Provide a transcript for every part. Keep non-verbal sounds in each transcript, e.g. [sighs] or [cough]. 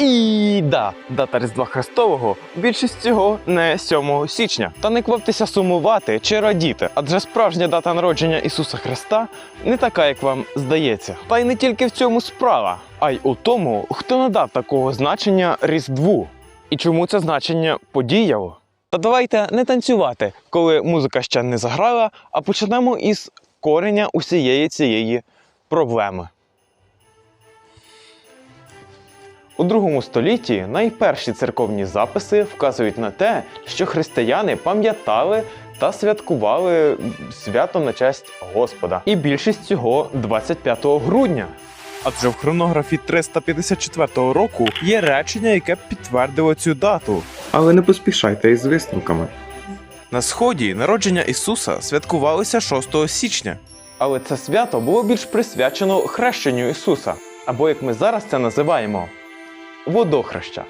І да, дата Різдва Христового більшість цього не 7 січня. Та не кваптеся сумувати чи радіти, адже справжня дата народження Ісуса Христа не така, як вам здається. Та й не тільки в цьому справа, а й у тому, хто надав такого значення Різдву і чому це значення подіяло. Та давайте не танцювати, коли музика ще не заграла, а почнемо із кореня усієї цієї проблеми. У другому столітті найперші церковні записи вказують на те, що християни пам'ятали та святкували свято на честь Господа. І більшість цього 25 грудня. Адже в хронографі 354 року є речення, яке підтвердило цю дату. Але не поспішайте із висновками. На сході народження Ісуса святкувалося 6 січня. Але це свято було більш присвячено хрещенню Ісуса, або як ми зараз це називаємо водохреща.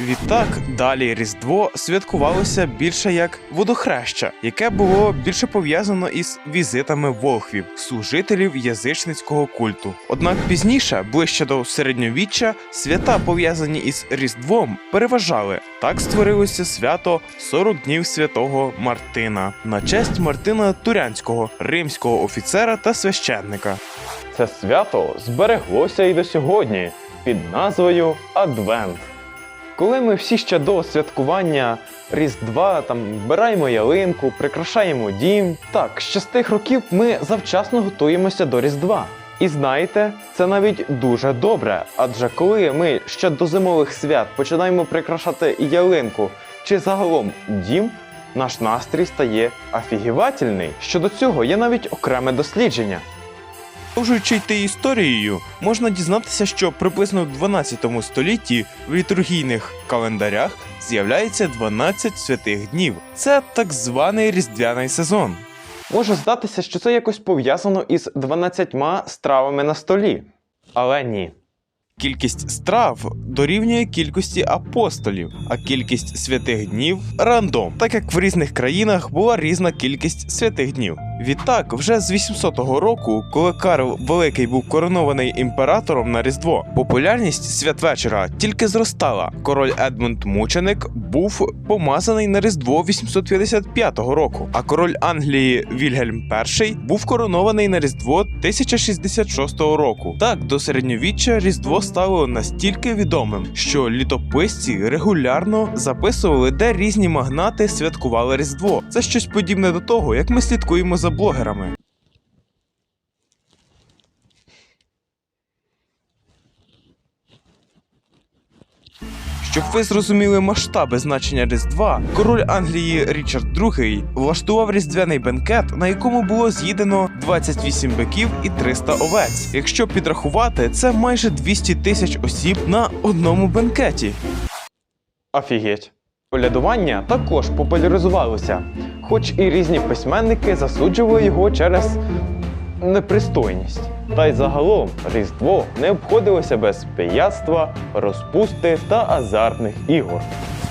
Відтак далі Різдво святкувалося більше як водохреща, яке було більше пов'язано із візитами волхвів, служителів язичницького культу. Однак пізніше, ближче до середньовіччя, свята, пов'язані із Різдвом, переважали. Так створилося свято 40 днів святого Мартина на честь Мартина Турянського, римського офіцера та священника. Це свято збереглося і до сьогодні під назвою Адвент. Коли ми всі ще до святкування Різдва там вбираємо ялинку, прикрашаємо дім. Так, ще з тих років ми завчасно готуємося до Різдва. І знаєте, це навіть дуже добре. Адже коли ми ще до зимових свят починаємо прикрашати ялинку чи загалом дім, наш настрій стає афігівательний. Щодо цього є навіть окреме дослідження. Продовжуючи йти історією, можна дізнатися, що приблизно в 12 столітті в літургійних календарях з'являється 12 святих днів. Це так званий різдвяний сезон. Може здатися, що це якось пов'язано із 12 стравами на столі. Але ні. Кількість страв дорівнює кількості апостолів, а кількість святих днів рандом, так як в різних країнах була різна кількість святих днів. Відтак, вже з 800 року, коли Карл Великий був коронований імператором на Різдво, популярність святвечора тільки зростала. Король Едмунд Мученик був помазаний на Різдво 855 року, а король Англії Вільгельм І був коронований на Різдво 1066 року. Так, до середньовіччя Різдво стало настільки відомим, що літописці регулярно записували, де різні магнати святкували Різдво. Це щось подібне до того, як ми слідкуємо за блогерами. Щоб ви зрозуміли масштаби значення Різдва, король Англії Річард II влаштував різдвяний бенкет, на якому було з'їдено 28 биків і 300 овець. Якщо підрахувати, це майже 200 тисяч осіб на одному бенкеті. Офігеть. Колядування також популяризувалося, хоч і різні письменники засуджували його через непристойність. Та й загалом Різдво не обходилося без пияцтва, розпусти та азартних ігор.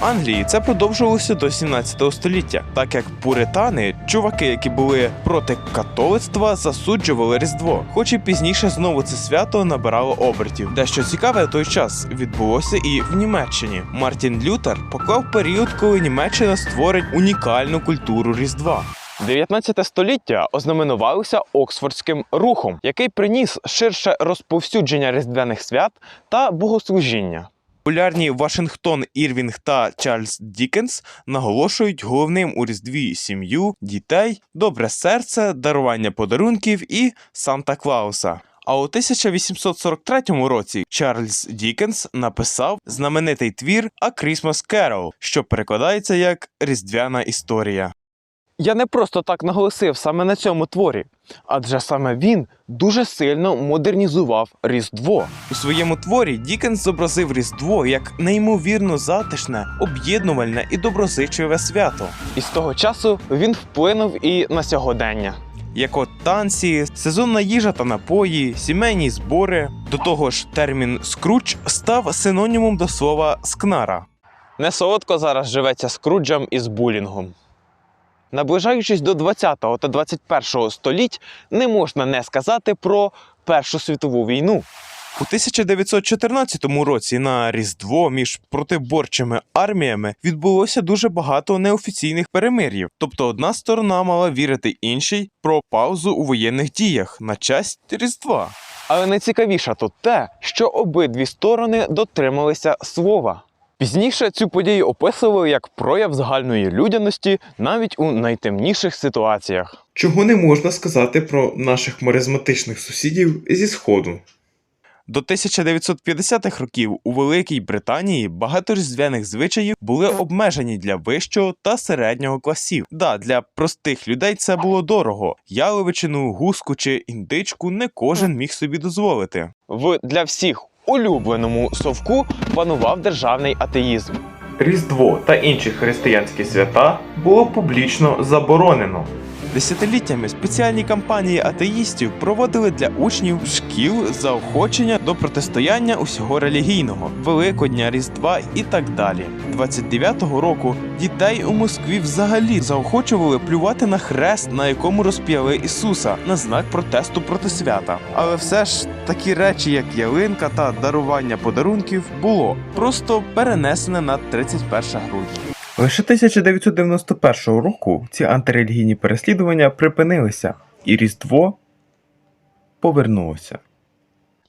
Англії це продовжувалося до 17 століття, так як пуритани, чуваки, які були проти католицтва, засуджували Різдво. Хоч і пізніше знову це свято набирало обертів. Дещо цікаве той час відбулося і в Німеччині. Мартін Лютер поклав період, коли Німеччина створить унікальну культуру Різдва. 19 століття ознаменувалося Оксфордським рухом, який приніс ширше розповсюдження різдвяних свят та богослужіння. Популярні Вашингтон Ірвінг та Чарльз Дікенс наголошують головним у Різдві сім'ю, дітей, добре серце, дарування подарунків і Санта Клауса. А у 1843 році Чарльз Дікенс написав знаменитий твір «A Christmas Carol», що перекладається як Різдвяна історія. Я не просто так наголосив саме на цьому творі, адже саме він дуже сильно модернізував Різдво. У своєму творі Дікенс зобразив Різдво як неймовірно затишне, об'єднувальне і доброзичливе свято. І з того часу він вплинув і на сьогодення. як от танці, сезонна їжа та напої, сімейні збори. До того ж, термін скруч став синонімом до слова скнара. Не солодко зараз живеться Скруджем із булінгом. Наближаючись до 20 та 21 століть, не можна не сказати про Першу світову війну. У 1914 році на Різдво між протиборчими арміями відбулося дуже багато неофіційних перемир'їв, тобто одна сторона мала вірити іншій про паузу у воєнних діях на честь Різдва. Але найцікавіше тут те, що обидві сторони дотрималися слова. Пізніше цю подію описували як прояв загальної людяності навіть у найтемніших ситуаціях. Чого не можна сказати про наших маризматичних сусідів зі Сходу. До 1950-х років у Великій Британії багато різдвяних звичаїв були обмежені для вищого та середнього класів. Да, для простих людей це було дорого. Яловичину, гуску чи індичку не кожен міг собі дозволити. В для всіх улюбленому совку панував державний атеїзм. Різдво та інші християнські свята було публічно заборонено. Десятиліттями спеціальні кампанії атеїстів проводили для учнів шкіл заохочення до протистояння усього релігійного, Великодня, Різдва і так далі. 29-го року дітей у Москві взагалі заохочували плювати на хрест, на якому розп'яли Ісуса, на знак протесту проти свята. Але все ж такі речі, як ялинка та дарування подарунків, було просто перенесене на 31 грудня. Лише 1991 року ці антирелігійні переслідування припинилися, і Різдво повернулося.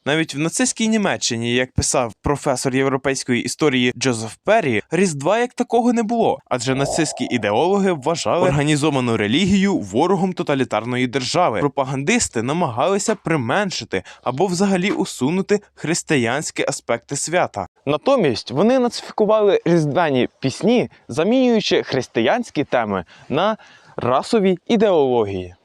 Навіть в нацистській Німеччині, як писав професор європейської історії Джозеф Перрі, різдва як такого не було, адже нацистські ідеологи вважали організовану релігію ворогом тоталітарної держави. Пропагандисти намагалися применшити або взагалі усунути християнські аспекти свята. Натомість вони нацифікували різдвяні пісні, замінюючи християнські теми на расові ідеології.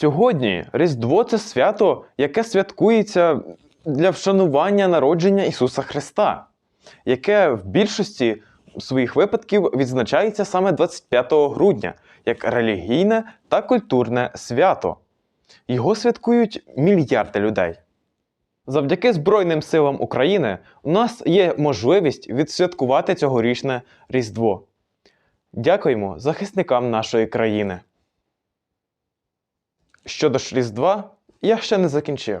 Сьогодні Різдво це свято, яке святкується для вшанування народження Ісуса Христа, яке в більшості своїх випадків відзначається саме 25 грудня як релігійне та культурне свято. Його святкують мільярди людей. Завдяки Збройним силам України у нас є можливість відсвяткувати цьогорічне Різдво. Дякуємо захисникам нашої країни. Щодо ж Різдва, я ще не закінчив.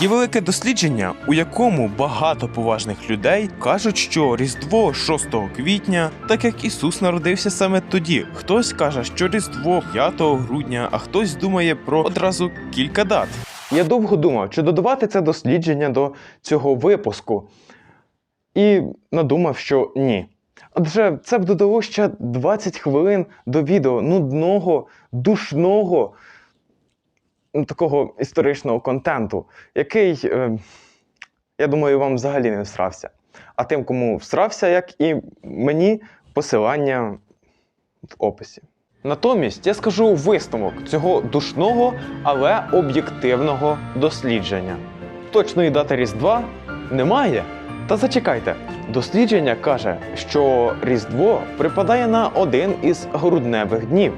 Є велике дослідження, у якому багато поважних людей кажуть, що Різдво 6 квітня, так як Ісус народився саме тоді. Хтось каже, що Різдво 5 грудня, а хтось думає про одразу кілька дат. Я довго думав, чи додавати це дослідження до цього випуску, і надумав, що ні. Адже це б додало ще 20 хвилин до відео нудного, душного такого історичного контенту, який, е, я думаю, вам взагалі не всрався. А тим, кому всрався, як і мені, посилання в описі. Натомість я скажу висновок цього душного, але об'єктивного дослідження. Точної дати Різдва немає. Та зачекайте, дослідження каже, що Різдво припадає на один із грудневих днів.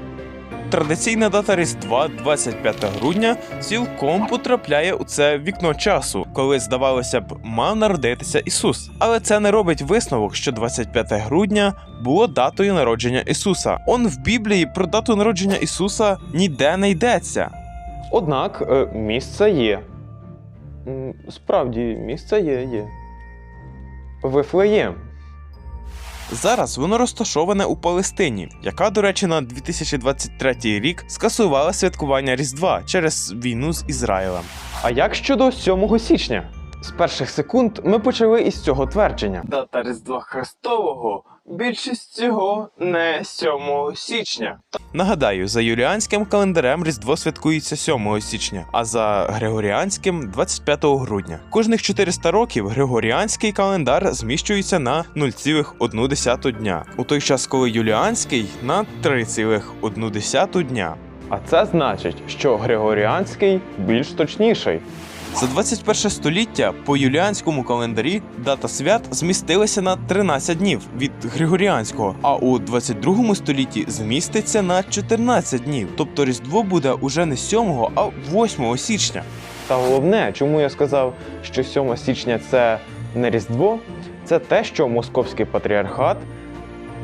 Традиційна дата Різдва, 25 грудня, цілком потрапляє у це вікно часу, коли, здавалося б, мав народитися Ісус. Але це не робить висновок, що 25 грудня було датою народження Ісуса. Он в Біблії про дату народження Ісуса ніде не йдеться. Однак е, місце є. Справді, місце є, є. Вифлеєм. Зараз воно розташоване у Палестині, яка, до речі, на 2023 рік скасувала святкування Різдва через війну з Ізраїлем. А як щодо 7 січня? З перших секунд ми почали із цього твердження. Дата Різдва Христового більшість цього не 7 січня. Нагадаю, за юліанським календарем Різдво святкується 7 січня, а за григоріанським 25 грудня. Кожних 400 років григоріанський календар зміщується на 0,1 дня, у той час, коли юліанський на 3,1 дня. А це значить, що Григоріанський більш точніший. За 21 століття по юліанському календарі дата свят змістилася на 13 днів від григоріанського, а у 22 столітті зміститься на 14 днів. Тобто Різдво буде уже не 7, а 8 січня. Та головне, чому я сказав, що 7 січня це не Різдво, це те, що Московський патріархат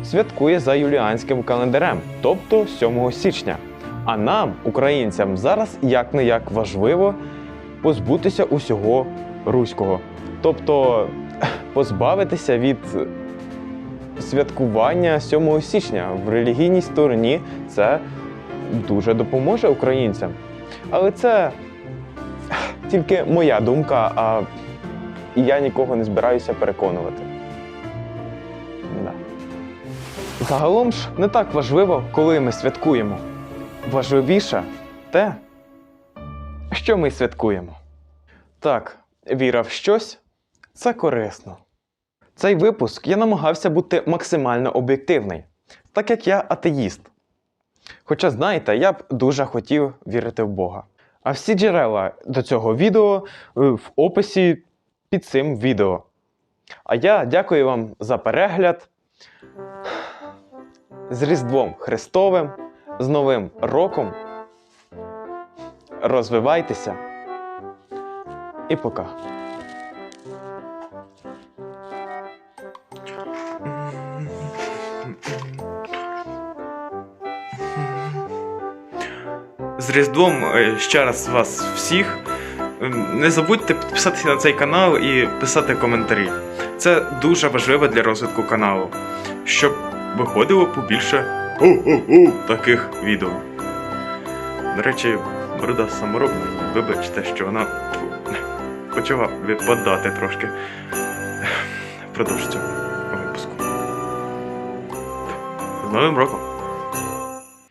святкує за юліанським календарем, тобто 7 січня. А нам, українцям, зараз як не як важливо позбутися усього руського. Тобто [laughs] позбавитися від святкування 7 січня в релігійній стороні це дуже допоможе українцям. Але це [sighs] тільки моя думка, а я нікого не збираюся переконувати. Да. Загалом ж не так важливо, коли ми святкуємо. Важливіше те, що ми святкуємо. Так, віра в щось це корисно. Цей випуск я намагався бути максимально об'єктивний, так як я атеїст. Хоча, знаєте, я б дуже хотів вірити в Бога. А всі джерела до цього відео е, в описі під цим відео. А я дякую вам за перегляд. З Різдвом Христовим, з Новим роком. Розвивайтеся. І пока. З Різдвом е, ще раз вас всіх. Ем, Не забудьте підписатися на цей канал і писати коментарі. Це дуже важливо для розвитку каналу, щоб виходило побільше таких відео. До речі, борода саморобна. Вибачте, що вона почала випадати трошки. Продовж цього випуску. З Новим роком!